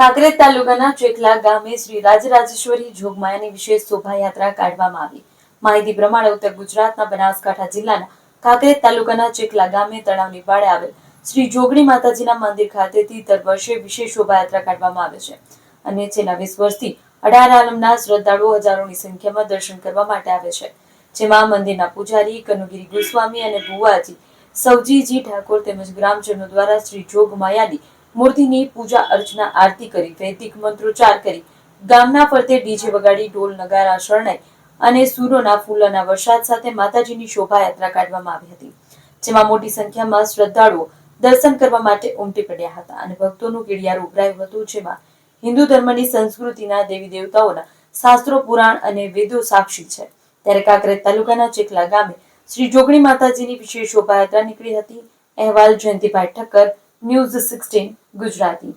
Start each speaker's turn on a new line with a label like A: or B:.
A: કાંકરેજ તાલુકાના ચેકલા ગામે શ્રી રાજરાજેશ્વરી જોગમાયાની વિશેષ શોભાયાત્રા કાઢવામાં આવી. માહિતી પ્રમાણે ઉત્તર ગુજરાતના બનાસકાંઠા જિલ્લાના કાંકરેજ તાલુકાના ચેકલા ગામે તળાવની પાળે આવેલ શ્રી જોગણી માતાજીના મંદિર ખાતેથી દર વર્ષે વિશેષ શોભાયાત્રા કાઢવામાં આવે છે અને છેલ્લા વીસ વર્ષથી અઢાર આલમના શ્રદ્ધાળુઓ હજારોની સંખ્યામાં દર્શન કરવા માટે આવે છે. જેમાં મંદિરના પૂજારી કનુગીરી ગોસ્વામી અને ભુવાજી સવજીજી ઠાકોર તેમજ ગ્રામજનો દ્વારા શ્રી જોગમાયાની મૂર્તિની પૂજા અર્ચના, આરતી કરી, વૈદિક મંત્રોચ્ચાર કરી. ગામના ફરતે ડીજે વગાડી, ઢોલ નગારા શરણાઈ અને સૂરોના ફૂલોના વરસાદ સાથે માતાજીની શોભાયાત્રા કાઢવામાં આવી હતી, જેમાં મોટી સંખ્યામાં શ્રદ્ધાળુઓ દર્શન કરવા માટે ઉમટી પડ્યા હતા અને ભક્તોનું કીડિયારું ઉભરાયું હતું, જેમાં હિન્દુ ધર્મની સંસ્કૃતિના દેવી દેવતાઓના શાસ્ત્રો, પુરાણ અને વેદો સાક્ષી છે. ત્યારે કાંકરેજ તાલુકાના ચેખલા ગામે શ્રી જોગણી માતાજીની વિશેષ શોભાયાત્રા નીકળી હતી. અહેવાલ જયંતિભાઈ ઠક્કર ન્યૂઝ સિક્સટીન ગુજરાતી